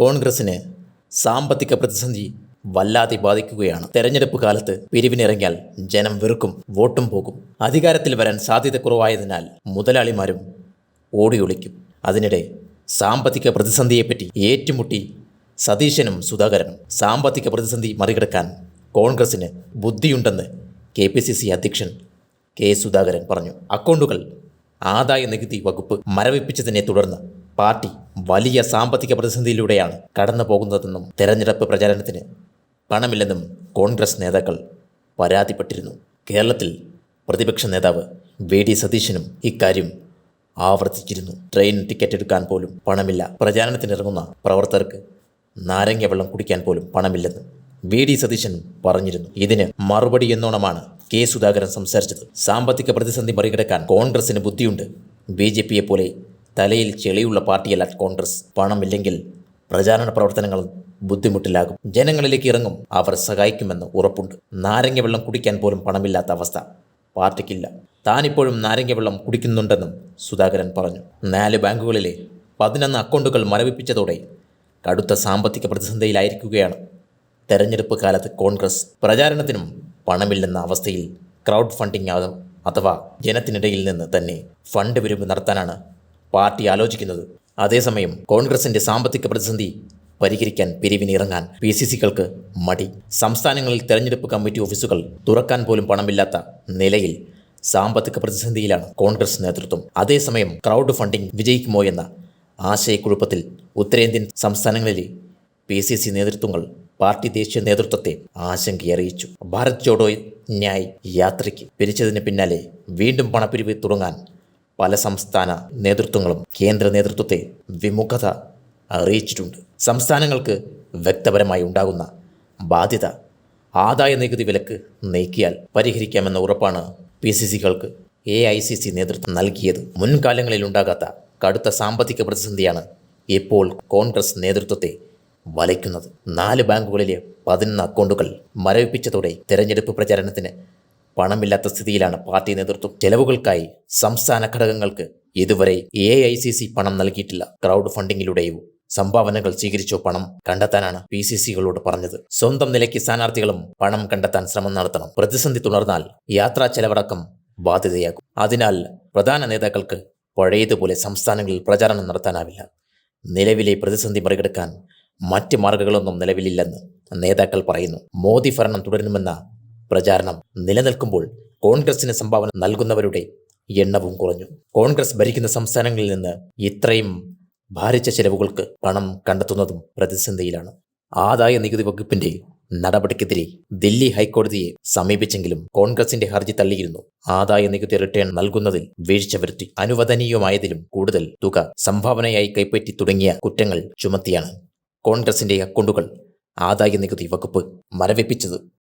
കോൺഗ്രസിന് സാമ്പത്തിക പ്രതിസന്ധി വല്ലാതെ ബാധിക്കുകയാണ്. തെരഞ്ഞെടുപ്പ് കാലത്ത് പിരിവിനിറങ്ങിയാൽ ജനം വെറുക്കും വോട്ടും പോകും. അധികാരത്തിൽ വരാൻ സാധ്യത കുറവായതിനാൽ മുതലാളിമാരും ഓടിയൊളിക്കും. അതിനിടെ സാമ്പത്തിക പ്രതിസന്ധിയെപ്പറ്റി ഏറ്റുമുട്ടി സതീശനും സുധാകരനും സാമ്പത്തിക പ്രതിസന്ധി മറികടക്കാൻ കോൺഗ്രസിന് ബുദ്ധിയുണ്ടെന്ന് കെ പി സി സി അധ്യക്ഷൻ കെ സുധാകരൻ പറഞ്ഞു. അക്കൗണ്ടുകൾ ആദായ നികുതി വകുപ്പ് മരവിപ്പിച്ചതിനെ തുടർന്ന് പാർട്ടി വലിയ സാമ്പത്തിക പ്രതിസന്ധിയിലൂടെയാണ് കടന്നു പോകുന്നതെന്നും തെരഞ്ഞെടുപ്പ് പ്രചാരണത്തിന് പണമില്ലെന്നും കോൺഗ്രസ് നേതാക്കൾ പരാതിപ്പെട്ടിരുന്നു. കേരളത്തിൽ പ്രതിപക്ഷ നേതാവ് വി ഡി സതീശനും ഇക്കാര്യം ആവർത്തിച്ചിരുന്നു. ട്രെയിൻ ടിക്കറ്റ് എടുക്കാൻ പോലും പണമില്ല. പ്രചാരണത്തിനിറങ്ങുന്ന പ്രവർത്തകർക്ക് നാരങ്ങ വെള്ളം കുടിക്കാൻ പോലും പണമില്ലെന്ന് വി ഡി സതീശൻ പറഞ്ഞിരുന്നു. ഇതിന് മറുപടി എന്നോണമാണ് കെ സുധാകരൻ സംസാരിച്ചത്. സാമ്പത്തിക പ്രതിസന്ധി മറികടക്കാൻ കോൺഗ്രസിന് ബുദ്ധിയുണ്ട്. ബി ജെ തലയിൽ ചെളിയുള്ള പാർട്ടിയല്ല കോൺഗ്രസ്. പണമില്ലെങ്കിൽ പ്രചാരണ പ്രവർത്തനങ്ങൾ ബുദ്ധിമുട്ടിലാകും. ജനങ്ങളിലേക്ക് ഇറങ്ങും. അവർ സഹായിക്കുമെന്ന് ഉറപ്പുണ്ട്. നാരങ്ങ വെള്ളം കുടിക്കാൻ പോലും പണമില്ലാത്ത അവസ്ഥ. പാർട്ടിക്കില്ല. താനിപ്പോഴും നാരങ്ങ വെള്ളം കുടിക്കുന്നുണ്ടെന്നും സുധാകരൻ പറഞ്ഞു. നാല് ബാങ്കുകളിലെ പതിനൊന്ന് അക്കൗണ്ടുകൾ മരവിപ്പിച്ചതോടെ കടുത്ത സാമ്പത്തിക പ്രതിസന്ധിയിലായിരിക്കുകയാണ്. തെരഞ്ഞെടുപ്പ് കാലത്ത് കോൺഗ്രസ് പ്രചാരണത്തിനും പണമില്ലെന്ന അവസ്ഥയിൽ ക്രൗഡ് ഫണ്ടിംഗ് അഥവാ ജനത്തിനിടയിൽ നിന്ന് തന്നെ ഫണ്ട് വിരുമ്പ് നടത്താനാണ് പാർട്ടി ആലോചിക്കുന്നത്. അതേസമയം കോൺഗ്രസിന്റെ സാമ്പത്തിക പ്രതിസന്ധി പരിഹരിക്കാൻ പിരിവിനിറങ്ങാൻ പി സി സികൾക്ക് മടി. സംസ്ഥാനങ്ങളിൽ തെരഞ്ഞെടുപ്പ് കമ്മിറ്റി ഓഫീസുകൾ തുറക്കാൻ പോലും പണമില്ലാത്ത നിലയിൽ സാമ്പത്തിക പ്രതിസന്ധിയിലാണ് കോൺഗ്രസ് നേതൃത്വം. അതേസമയം ക്രൗഡ് ഫണ്ടിംഗ് വിജയിക്കുമോ എന്ന ആശയക്കുഴപ്പത്തിൽ ഉത്തരേന്ത്യൻ സംസ്ഥാനങ്ങളിലെ പി സി സി നേതൃത്വങ്ങൾ പാർട്ടി ദേശീയ നേതൃത്വത്തെ ആശങ്കയറിയിച്ചു. ഭാരത് ജോഡോ ന്യായ് യാത്രയ്ക്ക് പിരിച്ചതിന് പിന്നാലെ വീണ്ടും പണപ്പിരിവ് തുടങ്ങാൻ പല സംസ്ഥാന നേതൃത്വങ്ങളും കേന്ദ്ര നേതൃത്വത്തെ വിമുഖത അറിയിച്ചിട്ടുണ്ട്. സംസ്ഥാനങ്ങൾക്ക് വ്യക്തപരമായി ഉണ്ടാകുന്ന ബാധ്യത ആദായ നികുതി വിലക്ക് നീക്കിയാൽ പരിഹരിക്കാമെന്ന ഉറപ്പാണ് പി സി സികൾക്ക് എ ഐ സി സി നേതൃത്വം നൽകിയത്. മുൻകാലങ്ങളിൽ ഉണ്ടാകാത്ത കടുത്ത സാമ്പത്തിക പ്രതിസന്ധിയാണ് ഇപ്പോൾ കോൺഗ്രസ് നേതൃത്വത്തെ വലയ്ക്കുന്നത്. നാല് ബാങ്കുകളിലെ പതിനൊന്ന് അക്കൗണ്ടുകൾ മരവിപ്പിച്ചതോടെ തെരഞ്ഞെടുപ്പ് പ്രചാരണത്തിന് പണമില്ലാത്ത സ്ഥിതിയിലാണ് പാർട്ടി നേതൃത്വം. ചെലവുകൾക്കായി സംസ്ഥാന ഘടകങ്ങൾക്ക് ഇതുവരെ എ ഐ സി സി പണം നൽകിയിട്ടില്ല. ക്രൗഡ് ഫണ്ടിങ്ങിലൂടെയോ സംഭാവനകൾ സ്വീകരിച്ചോ പണം കണ്ടെത്താനാണ് പി സി സികളോട് പറഞ്ഞത്. സ്വന്തം നിലയ്ക്ക് സ്ഥാനാർത്ഥികളും പണം കണ്ടെത്താൻ ശ്രമം നടത്തണം. പ്രതിസന്ധി തുടർന്നാൽ യാത്രാ ചെലവടക്കം ബാധ്യതയാകും. അതിനാൽ പ്രധാന നേതാക്കൾക്ക് പഴയതുപോലെ സംസ്ഥാനങ്ങളിൽ പ്രചാരണം നടത്താനാവില്ല. നിലവിലെ പ്രതിസന്ധി മറികടക്കാൻ മറ്റ് മാർഗങ്ങളൊന്നും നിലവിലില്ലെന്ന് നേതാക്കൾ പറയുന്നു. മോദി ഭരണം തുടരുമെന്ന പ്രചാരണം നിലനിൽക്കുമ്പോൾ കോൺഗ്രസിന് സംഭാവന നൽകുന്നവരുടെ എണ്ണവും കുറഞ്ഞു. കോൺഗ്രസ് ഭരിക്കുന്ന സംസ്ഥാനങ്ങളിൽ നിന്ന് ഇത്രയും ഭാരിച്ച ചെലവുകൾക്ക് പണം കണ്ടെത്തുന്നതും പ്രതിസന്ധിയിലാണ്. ആദായ നികുതി വകുപ്പിന്റെ നടപടിക്കെതിരെ ദില്ലി ഹൈക്കോടതിയെ സമീപിച്ചെങ്കിലും കോൺഗ്രസിന്റെ ഹർജി തള്ളിയിരുന്നു. ആദായ നികുതി റിട്ടേൺ നൽകുന്നതിൽ വീഴ്ച വരുത്തി അനുവദനീയമായതിലും കൂടുതൽ തുക സംഭാവനയായി കൈപ്പറ്റി തുടങ്ങിയ കുറ്റങ്ങൾ ചുമത്തിയാണ്. കോൺഗ്രസിന്റെ അക്കൗണ്ടുകൾ ആദായ നികുതി വകുപ്പ് മരവിപ്പിച്ചത്.